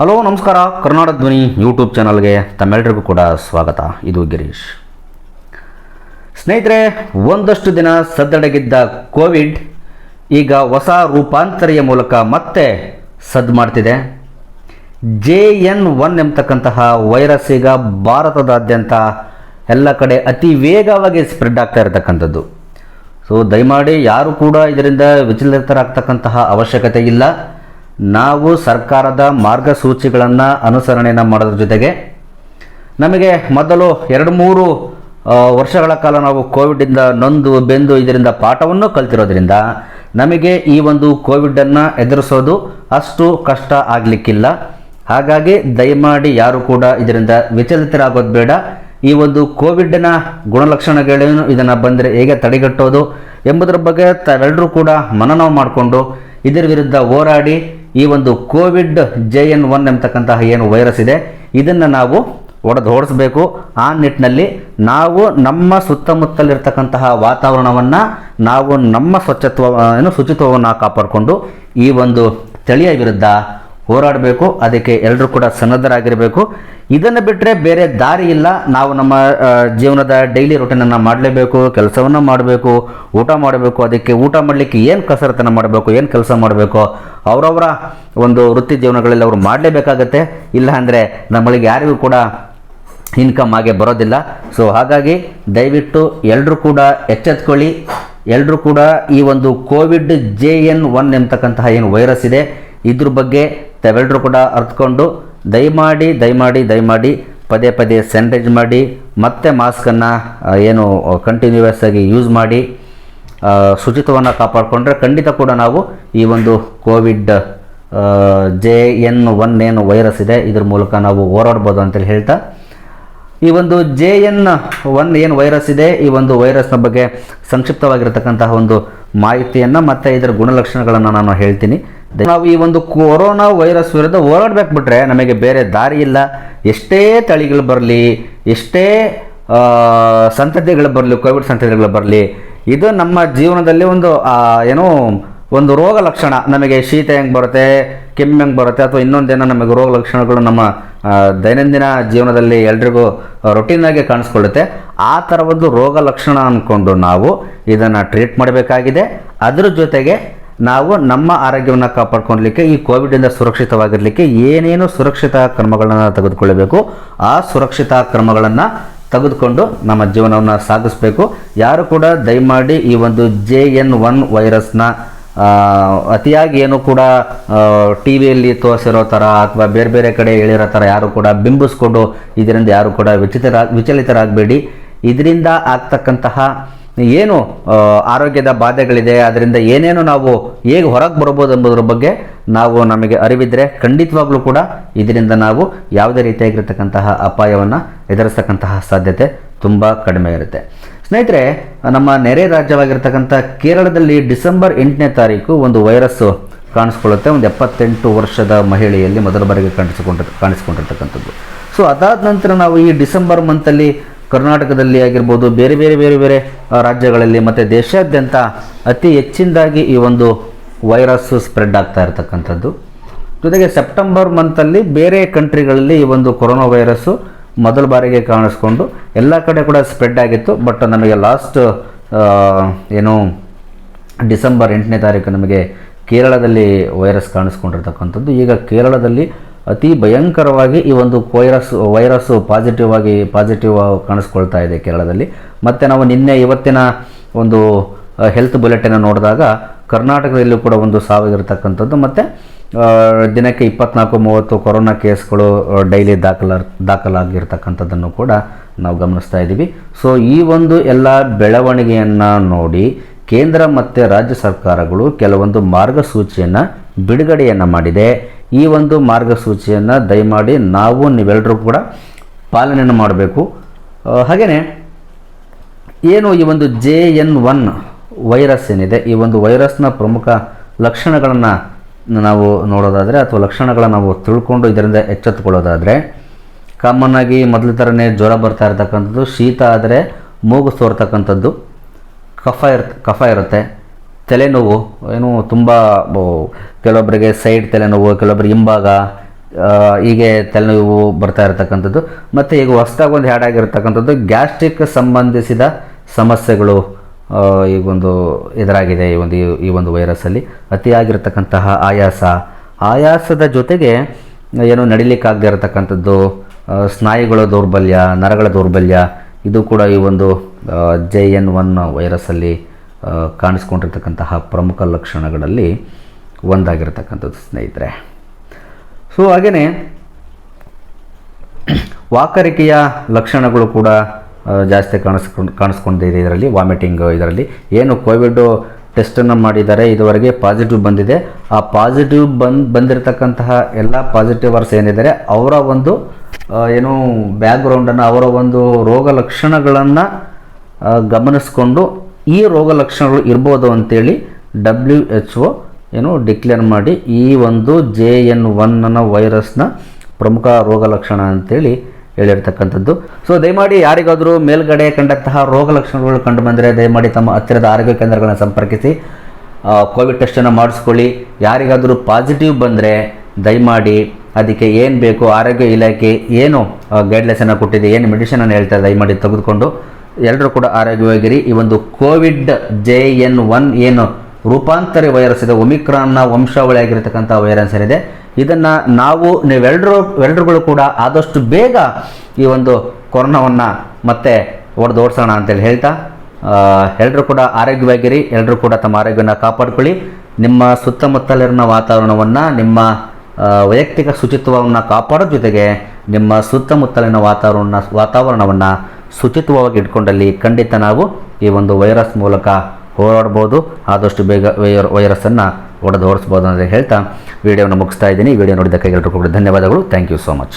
Hello, ನಮಸ್ಕಾರ. ಕರ್ನಾಟಕ ಧ್ವನಿ YouTube ಚಾನಲ್ಗೆ ತಮ್ಮೆಲ್ಲರಿಗೂ ಕೂಡ ಸ್ವಾಗತ. ಇದು ಗಿರೀಶ್. ಸ್ನೇಹಿತರೆ, ಒಂದಷ್ಟು ದಿನ ಸದ್ದಡಗಿದ್ದ ಕೋವಿಡ್ ಈಗ ಹೊಸ ರೂಪಾಂತರಿಯ ಮೂಲಕ ಮತ್ತೆ ಸದ್ದು ಮಾಡ್ತಿದೆ. ಜೆ ಎನ್ ಒನ್ ಎಂಬತಕ್ಕಂತಹ ವೈರಸ್ ಈಗ ಭಾರತದಾದ್ಯಂತ ಎಲ್ಲ ಕಡೆ ಅತಿ ವೇಗವಾಗಿ ಸ್ಪ್ರೆಡ್ ಆಗ್ತಾ ಇರತಕ್ಕಂಥದ್ದು. ಸೊ, ದಯಮಾಡಿ ಯಾರು ಕೂಡ ಇದರಿಂದ ವಿಚಲಿತರಾಗ್ತಕ್ಕಂತಹ ಅವಶ್ಯಕತೆ ಇಲ್ಲ. ನಾವು ಸರ್ಕಾರದ ಮಾರ್ಗಸೂಚಿಗಳನ್ನು ಅನುಸರಣೆಯನ್ನು ಮಾಡೋದ್ರ ಜೊತೆಗೆ ನಮಗೆ ಮೊದಲು ಎರಡು ಮೂರು ವರ್ಷಗಳ ಕಾಲ ನಾವು ಕೋವಿಡಿಂದ ನೊಂದು, ಬೆಂದು ಇದರಿಂದ ಪಾಠವನ್ನು ಕಲ್ತಿರೋದ್ರಿಂದ ನಮಗೆ ಈ ಒಂದು ಕೋವಿಡನ್ನು ಎದುರಿಸೋದು ಅಷ್ಟು ಕಷ್ಟ ಆಗಲಿಕ್ಕಿಲ್ಲ. ಹಾಗಾಗಿ ದಯಮಾಡಿ ಯಾರು ಕೂಡ ಇದರಿಂದ ವಿಚಲಿತರಾಗೋದು ಬೇಡ. ಈ ಒಂದು ಕೋವಿಡ್ನ ಗುಣಲಕ್ಷಣಗಳೇನು ಇದನ್ನು ಬಂದರೆ ಹೇಗೆ ತಡೆಗಟ್ಟೋದು ಎಂಬುದರ ಬಗ್ಗೆ ತಾವೆಲ್ಲರೂ ಕೂಡ ಮನನ ಮಾಡಿಕೊಂಡು ಇದರ ವಿರುದ್ಧ ಹೋರಾಡಿ ಈ ಒಂದು ಕೋವಿಡ್ ಜೆ ಎನ್ ಒನ್ ಎಂಬತಕ್ಕಂತಹ ಏನು ವೈರಸ್ ಇದೆ, ಇದನ್ನು ನಾವು ಒಡೆದು ಓಡಿಸ್ಬೇಕು ಆ ನಿಟ್ಟಿನಲ್ಲಿ ನಾವು ನಮ್ಮ ಸುತ್ತಮುತ್ತಲಿರ್ತಕ್ಕಂತಹ ವಾತಾವರಣವನ್ನು ನಾವು ನಮ್ಮ ಸ್ವಚ್ಛತ್ವ, ಏನು ಶುಚಿತ್ವವನ್ನು ಕಾಪಾಡಿಕೊಂಡು ಈ ಒಂದು ತಳಿಯ ವಿರುದ್ಧ ಹೋರಾಡಬೇಕು, ಅದಕ್ಕೆ ಎಲ್ಲರೂ ಕೂಡ ಸನ್ನದ್ಧರಾಗಿರಬೇಕು. ಇದನ್ನು ಬಿಟ್ಟರೆ ಬೇರೆ ದಾರಿ ಇಲ್ಲ. ನಾವು ನಮ್ಮ ಜೀವನದ ಡೈಲಿ ರೊಟೀನನ್ನು ಮಾಡಲೇಬೇಕು, ಕೆಲಸವನ್ನು ಮಾಡಬೇಕು, ಊಟ ಮಾಡಬೇಕು, ಅದಕ್ಕೆ ಊಟ ಮಾಡಲಿಕ್ಕೆ ಏನು ಕಸರತ್ತನ್ನು ಮಾಡಬೇಕು, ಏನು ಕೆಲಸ ಮಾಡಬೇಕು, ಅವರವರ ಒಂದು ವೃತ್ತಿ ಜೀವನಗಳಲ್ಲಿ ಅವರು ಮಾಡಲೇಬೇಕಾಗತ್ತೆ. ಇಲ್ಲ ಅಂದರೆ ನಮ್ಮಳಿಗೆ ಯಾರಿಗೂ ಕೂಡ ಇನ್ಕಮ್ ಹಾಗೆ ಬರೋದಿಲ್ಲ. ಸೊ ಹಾಗಾಗಿ ದಯವಿಟ್ಟು ಎಲ್ಲರೂ ಕೂಡ ಎಚ್ಚೆತ್ಕೊಳ್ಳಿ. ಎಲ್ಲರೂ ಕೂಡ ಈ ಒಂದು ಕೋವಿಡ್ ಜೆ ಎನ್ ಒನ್ ಎಂಬತಕ್ಕಂತಹ ಏನು ವೈರಸ್ ಇದೆ, ಇದ್ರ ಬಗ್ಗೆ ತಾವೆಲ್ಲರೂ ಕೂಡ ಅರ್ತ್ಕೊಂಡು ದಯಮಾಡಿ ದಯಮಾಡಿ ದಯಮಾಡಿ ಪದೇ ಪದೇ ಸ್ಯಾನಿಟೈಸ್ ಮಾಡಿ, ಮತ್ತೆ ಮಾಸ್ಕನ್ನು ಏನು ಕಂಟಿನ್ಯೂಯಸ್ ಆಗಿ ಯೂಸ್ ಮಾಡಿ ಶುಚಿತ್ವವನ್ನು ಕಾಪಾಡಿಕೊಂಡ್ರೆ ಖಂಡಿತ ಕೂಡ ನಾವು ಈ ಒಂದು ಕೋವಿಡ್ ಜೆ ಎನ್ ಒನ್ ಏನು ವೈರಸ್ ಇದೆ, ಇದ್ರ ಮೂಲಕ ನಾವು ಹೋರಾಡ್ಬೋದು ಅಂತೇಳಿ ಹೇಳ್ತಾ, ಈ ಒಂದು ಜೆ ಎನ್ ಒನ್ ಏನು ವೈರಸ್ ಇದೆ, ಈ ಒಂದು ವೈರಸ್ನ ಬಗ್ಗೆ ಸಂಕ್ಷಿಪ್ತವಾಗಿರತಕ್ಕಂತಹ ಒಂದು ಮಾಹಿತಿಯನ್ನು ಮತ್ತು ಇದರ ಗುಣಲಕ್ಷಣಗಳನ್ನು ನಾನು ಹೇಳ್ತೀನಿ. ನಾವು ಈ ಒಂದು ಕೊರೋನಾ ವೈರಸ್ ವಿರುದ್ಧ ಹೋರಾಡ್ಬೇಕು ಬಿಟ್ರೆ ನಮಗೆ ಬೇರೆ ದಾರಿ ಇಲ್ಲ. ಎಷ್ಟೇ ತಳಿಗಳು ಬರಲಿ, ಎಷ್ಟೇ ಸಂತತಿಗಳು ಬರಲಿ, ಕೋವಿಡ್ ಸಂತತಿಗಳು ಬರಲಿ, ಇದು ನಮ್ಮ ಜೀವನದಲ್ಲಿ ಒಂದು ಏನೋ ಒಂದು ರೋಗ ಲಕ್ಷಣ. ನಮಗೆ ಶೀತ ಹೆಂಗೆ ಬರುತ್ತೆ, ಕೆಮ್ಮು ಹೆಂಗೆ ಬರುತ್ತೆ ಅಥವಾ ಇನ್ನೊಂದೇನೋ ನಮಗೆ ರೋಗ ಲಕ್ಷಣಗಳು ನಮ್ಮ ದೈನಂದಿನ ಜೀವನದಲ್ಲಿ ಎಲ್ರಿಗೂ ರೊಟೀನಾಗೆ ಕಾಣಿಸ್ಕೊಳ್ಳುತ್ತೆ. ಆ ಥರ ಒಂದು ರೋಗ ಲಕ್ಷಣ ಅಂದ್ಕೊಂಡು ನಾವು ಇದನ್ನು ಟ್ರೀಟ್ ಮಾಡಬೇಕಾಗಿದೆ. ಅದ್ರ ಜೊತೆಗೆ ನಾವು ನಮ್ಮ ಆರೋಗ್ಯವನ್ನು ಕಾಪಾಡ್ಕೊಳ್ಲಿಕ್ಕೆ, ಈ ಕೋವಿಡಿಂದ ಸುರಕ್ಷಿತವಾಗಿರಲಿಕ್ಕೆ ಏನೇನು ಸುರಕ್ಷಿತ ಕ್ರಮಗಳನ್ನು ತೆಗೆದುಕೊಳ್ಳಬೇಕು, ಆ ಸುರಕ್ಷಿತ ಕ್ರಮಗಳನ್ನು ತೆಗೆದುಕೊಂಡು ನಮ್ಮ ಜೀವನವನ್ನು ಸಾಗಿಸಬೇಕು. ಯಾರು ಕೂಡ ದಯಮಾಡಿ ಈ ಒಂದು ಜೆ ಎನ್ ಒನ್ ವೈರಸ್ನ ಅತಿಯಾಗಿ ಏನು ಕೂಡ ಟಿ ವಿಯಲ್ಲಿ ತೋರಿಸಿರೋ ಥರ ಅಥವಾ ಬೇರೆ ಬೇರೆ ಕಡೆ ಹೇಳಿರೋ ಥರ ಯಾರು ಕೂಡ ಬಿಂಬಿಸ್ಕೊಂಡು ಇದರಿಂದ ಯಾರು ಕೂಡ ವಿಚಿತರ, ವಿಚಲಿತರಾಗಬೇಡಿ. ಇದರಿಂದ ಆಗ್ತಕ್ಕಂತಹ ಏನು ಆರೋಗ್ಯದ ಬಾಧೆಗಳಿದೆ ಅದರಿಂದ ಏನೇನು ನಾವು ಹೇಗೆ ಹೊರಗೆ ಬರ್ಬೋದು ಎಂಬುದರ ಬಗ್ಗೆ ನಾವು ನಮಗೆ ಅರಿವಿದ್ರೆ ಖಂಡಿತವಾಗ್ಲೂ ಕೂಡ ಇದರಿಂದ ನಾವು ಯಾವುದೇ ರೀತಿಯಾಗಿರ್ತಕ್ಕಂತಹ ಅಪಾಯವನ್ನು ಎದುರಿಸ್ತಕ್ಕಂತಹ ಸಾಧ್ಯತೆ ತುಂಬ ಕಡಿಮೆ ಇರುತ್ತೆ. ಸ್ನೇಹಿತರೆ, ನಮ್ಮ ನೆರೆ ರಾಜ್ಯವಾಗಿರ್ತಕ್ಕಂಥ ಕೇರಳದಲ್ಲಿ ಡಿಸೆಂಬರ್ ಎಂಟನೇ ತಾರೀಕು ಒಂದು ವೈರಸ್ಸು ಕಾಣಿಸ್ಕೊಳ್ಳುತ್ತೆ. ಒಂದು ಎಪ್ಪತ್ತೆಂಟು ವರ್ಷದ ಮಹಿಳೆಯಲ್ಲಿ ಮೊದಲ ಬಾರಿಗೆ ಕಾಣಿಸಿಕೊಂಡ, ಕಾಣಿಸಿಕೊಂಡಿರ್ತಕ್ಕಂಥದ್ದು. ಸೊ, ಅದಾದ ನಂತರ ನಾವು ಈ ಡಿಸೆಂಬರ್ ಮಂತಲ್ಲಿ ಕರ್ನಾಟಕದಲ್ಲಿ ಆಗಿರ್ಬೋದು ಬೇರೆ ಬೇರೆ ಬೇರೆ ಬೇರೆ ರಾಜ್ಯಗಳಲ್ಲಿ ಮತ್ತು ದೇಶಾದ್ಯಂತ ಅತಿ ಹೆಚ್ಚಿನದಾಗಿ ಈ ಒಂದು ವೈರಸ್ಸು ಸ್ಪ್ರೆಡ್ ಆಗ್ತಾ ಇರತಕ್ಕಂಥದ್ದು. ಜೊತೆಗೆ ಸೆಪ್ಟೆಂಬರ್ ಮಂತಲ್ಲಿ ಬೇರೆ ಕಂಟ್ರಿಗಳಲ್ಲಿ ಈ ಒಂದು ಕೊರೋನಾ ವೈರಸ್ಸು ಮೊದಲ ಬಾರಿಗೆ ಕಾಣಿಸ್ಕೊಂಡು ಎಲ್ಲ ಕಡೆ ಕೂಡ ಸ್ಪ್ರೆಡ್ ಆಗಿತ್ತು. ಬಟ್ ನಮಗೆ ಲಾಸ್ಟ್ ಏನು ಡಿಸೆಂಬರ್ ಎಂಟನೇ ತಾರೀಕು ನಮಗೆ ಕೇರಳದಲ್ಲಿ ವೈರಸ್ ಕಾಣಿಸ್ಕೊಂಡಿರ್ತಕ್ಕಂಥದ್ದು. ಈಗ ಕೇರಳದಲ್ಲಿ ಅತಿ ಭಯಂಕರವಾಗಿ ಈ ಒಂದು ವೈರಸ್ ವೈರಸ್ಸು ಪಾಸಿಟಿವ್ ಆಗಿ ಪಾಸಿಟಿವ್ ಕಾಣಿಸ್ಕೊಳ್ತಾ ಇದೆ ಕೇರಳದಲ್ಲಿ. ಮತ್ತು ನಾವು ನಿನ್ನೆ ಇವತ್ತಿನ ಒಂದು ಹೆಲ್ತ್ ಬುಲೆಟನ್ನು ನೋಡಿದಾಗ ಕರ್ನಾಟಕದಲ್ಲೂ ಕೂಡ ಒಂದು ಸಾವಿರತಕ್ಕಂಥದ್ದು ಮತ್ತು ದಿನಕ್ಕೆ ಇಪ್ಪತ್ನಾಲ್ಕು, ಮೂವತ್ತು ಕೊರೋನಾ ಕೇಸ್ಗಳು ಡೈಲಿ ದಾಖಲ ದಾಖಲಾಗಿರ್ತಕ್ಕಂಥದ್ದನ್ನು ಕೂಡ ನಾವು ಗಮನಿಸ್ತಾ ಇದ್ದೀವಿ. ಸೊ ಈ ಒಂದು ಎಲ್ಲ ಬೆಳವಣಿಗೆಯನ್ನು ನೋಡಿ ಕೇಂದ್ರ ಮತ್ತು ರಾಜ್ಯ ಸರ್ಕಾರಗಳು ಕೆಲವೊಂದು ಮಾರ್ಗಸೂಚಿಯನ್ನು ಬಿಡುಗಡೆಯನ್ನು ಮಾಡಿದೆ. ಈ ಒಂದು ಮಾರ್ಗಸೂಚಿಯನ್ನು ದಯಮಾಡಿ ನಾವು ನೀವೆಲ್ಲರೂ ಕೂಡ ಪಾಲನೆಯನ್ನು ಮಾಡಬೇಕು. ಹಾಗೆಯೇ ಏನು ಈ ಒಂದು ಜೆ ಎನ್ ಒನ್ ವೈರಸ್ ಏನಿದೆ, ಈ ಒಂದು ವೈರಸ್ನ ಪ್ರಮುಖ ಲಕ್ಷಣಗಳನ್ನು ನಾವು ನೋಡೋದಾದರೆ ಅಥವಾ ಲಕ್ಷಣಗಳನ್ನು ನಾವು ತಿಳ್ಕೊಂಡು ಇದರಿಂದ ಎಚ್ಚೆತ್ತುಕೊಳ್ಳೋದಾದರೆ ಕಾಮನ್ ಆಗಿ ಮೊದಲ ಥರನೇ ಜ್ವರ ಬರ್ತಾ ಇರತಕ್ಕಂಥದ್ದು, ಶೀತ ಆದರೆ ಮೂಗು ಸೋರ್ತಕ್ಕಂಥದ್ದು, ಕಫ ಇರ್, ಕಫ ಇರುತ್ತೆ. ತಲೆನೋವು, ಏನು ತುಂಬ ಕೆಲವೊಬ್ಬರಿಗೆ ಸೈಡ್ ತಲೆನೋವು ಕೆಲವೊಬ್ಬರಿಗೆ ಹಿಂಭಾಗ ಹೀಗೆ ತಲೆನೋವು ಬರ್ತಾ ಇರತಕ್ಕಂಥದ್ದು. ಮತ್ತು ಈಗ ಹೊಸ್ದಾಗಿ ಒಂದು ಹ್ಯಾಡ್ ಆಗಿರತಕ್ಕಂಥದ್ದು ಗ್ಯಾಸ್ಟ್ರಿಕ್ ಸಂಬಂಧಿಸಿದ ಸಮಸ್ಯೆಗಳು ಈ ಒಂದು ಎದುರಾಗಿದೆ ಈ ಒಂದು ಈ ಒಂದು ವೈರಸ್ಸಲ್ಲಿ ಅತಿಯಾಗಿರ್ತಕ್ಕಂತಹ ಆಯಾಸ. ಆಯಾಸದ ಜೊತೆಗೆ ಏನು ನಡಿಲಿಕ್ಕಾಗದೇ ಇರತಕ್ಕಂಥದ್ದು ಸ್ನಾಯುಗಳ ದೌರ್ಬಲ್ಯ, ನರಗಳ ದೌರ್ಬಲ್ಯ, ಇದು ಕೂಡ ಈ ಒಂದು ಜೆ ಎನ್ ಒನ್ ವೈರಸ್ಸಲ್ಲಿ ಕಾಣಿಸ್ಕೊಂಡಿರ್ತಕ್ಕಂತಹ ಪ್ರಮುಖ ಲಕ್ಷಣಗಳಲ್ಲಿ ಒಂದಾಗಿರತಕ್ಕಂಥದ್ದು ಸ್ನೇಹಿತರೆ. ಸೊ ಹಾಗೆಯೇ ವಾಕರಿಕೆಯ ಲಕ್ಷಣಗಳು ಕೂಡ ಜಾಸ್ತಿ ಕಾಣಿಸ್ಕೊಂಡು, ಕಾಣಿಸ್ಕೊಂಡಿದೆ ಇದರಲ್ಲಿ ವಾಮಿಟಿಂಗ್ ಇದರಲ್ಲಿ. ಏನು ಕೋವಿಡ್ ಟೆಸ್ಟನ್ನು ಮಾಡಿದ್ದಾರೆ ಇದುವರೆಗೆ ಪಾಸಿಟಿವ್ ಬಂದಿದೆ. ಆ ಪಾಸಿಟಿವ್ ಬಂದ್, ಬಂದಿರತಕ್ಕಂತಹ ಎಲ್ಲ ಪಾಸಿಟಿವರ್ಸ್ ಏನಿದ್ದಾರೆ, ಅವರ ಒಂದು ಏನು ಬ್ಯಾಕ್ಗ್ರೌಂಡನ್ನು ಅವರ ಒಂದು ರೋಗ ಲಕ್ಷಣಗಳನ್ನು ಗಮನಿಸ್ಕೊಂಡು ಈ ರೋಗ ಲಕ್ಷಣಗಳು ಇರ್ಬೋದು ಅಂತೇಳಿ ಡಬ್ಲ್ಯೂ ಎಚ್ ಒ ಏನು ಡಿಕ್ಲೇರ್ ಮಾಡಿ ಈ ಒಂದು ಜೆ ಎನ್ ಒನ್ನ ವೈರಸ್ನ ಪ್ರಮುಖ ರೋಗ ಲಕ್ಷಣ ಅಂತೇಳಿ ಹೇಳಿರ್ತಕ್ಕಂಥದ್ದು. ಸೊ ದಯಮಾಡಿ ಯಾರಿಗಾದರೂ ಮೇಲ್ಗಡೆ ಕಂಡಂತಹ ರೋಗ ಲಕ್ಷಣಗಳು ಕಂಡು ಬಂದರೆ ದಯಮಾಡಿ ತಮ್ಮ ಹತ್ತಿರದ ಆರೋಗ್ಯ ಕೇಂದ್ರಗಳನ್ನು ಸಂಪರ್ಕಿಸಿ. ಕೋವಿಡ್ ಟೆಸ್ಟನ್ನು ಮಾಡಿಸ್ಕೊಳ್ಳಿ. ಯಾರಿಗಾದರೂ ಪಾಸಿಟಿವ್ ಬಂದರೆ ದಯಮಾಡಿ ಅದಕ್ಕೆ ಏನು ಬೇಕು, ಆರೋಗ್ಯ ಇಲಾಖೆ ಏನು ಗೈಡ್ಲೈನ್ಸನ್ನು ಕೊಟ್ಟಿದೆ, ಏನು ಮೆಡಿಷನನ್ನು ಹೇಳ್ತಾರೆ ದಯಮಾಡಿ ತೆಗೆದುಕೊಂಡು. ಎಲ್ಲರೂ ಕೂಡ ಆರೋಗ್ಯವಾಗಿರಿ. ಈ ಒಂದು ಕೋವಿಡ್ ಜೆ ಎನ್ ಒನ್ ಏನು ರೂಪಾಂತರಿ ವೈರಸ್ ಇದೆ ಒಮಿಕ್ರಾನ್ನ ವಂಶಾವಳಿ ಆಗಿರತಕ್ಕಂಥ ವೈರಸ್ ಏನಿದೆ, ಇದನ್ನು ನಾವು ನೀವೆಲ್ಲರೂ ಎಲ್ಲರುಗಳು ಕೂಡ ಆದಷ್ಟು ಬೇಗ ಈ ಒಂದು ಕೊರೋನಾವನ್ನು ಮತ್ತೆ ಹೊಡೆದೋಡ್ಸೋಣ ಅಂತೇಳಿ ಹೇಳ್ತಾ ಎಲ್ಲರೂ ಕೂಡ ಆರೋಗ್ಯವಾಗಿರಿ ಎಲ್ಲರೂ ಕೂಡ ತಮ್ಮ ಆರೋಗ್ಯನ ಕಾಪಾಡ್ಕೊಳ್ಳಿ. ನಿಮ್ಮ ಸುತ್ತಮುತ್ತಲಿನ ವಾತಾವರಣವನ್ನು, ನಿಮ್ಮ ವೈಯಕ್ತಿಕ ಶುಚಿತ್ವವನ್ನು ಕಾಪಾಡೋ ಜೊತೆಗೆ ನಿಮ್ಮ ಸುತ್ತಮುತ್ತಲಿನ ವಾತಾವರಣ, ವಾತಾವರಣವನ್ನು ಶುಚಿತ್ವವಾಗಿ ಇಟ್ಕೊಂಡಲ್ಲಿ ಖಂಡಿತ ನಾವು ಈ ಒಂದು ವೈರಸ್ ಮೂಲಕ ಹೋರಾಡ್ಬೋದು. ಆದಷ್ಟು ಬೇಗ ವೈರ್ ವೈರಸ್ಸನ್ನು ಹೊಡೆದು ಓಡಿಸ್ಬೋದು ಅಂತ ಹೇಳ್ತಾ, ವಿಡಿಯೋನ ಮುಗಿಸ್ತಾ ಇದ್ದೀನಿ. ವಿಡಿಯೋ ನೋಡಿದ್ದಕ್ಕೆ ಎಲ್ಲರಿಗೂ ಕೂಡ ಧನ್ಯವಾದಗಳು. Thank you so much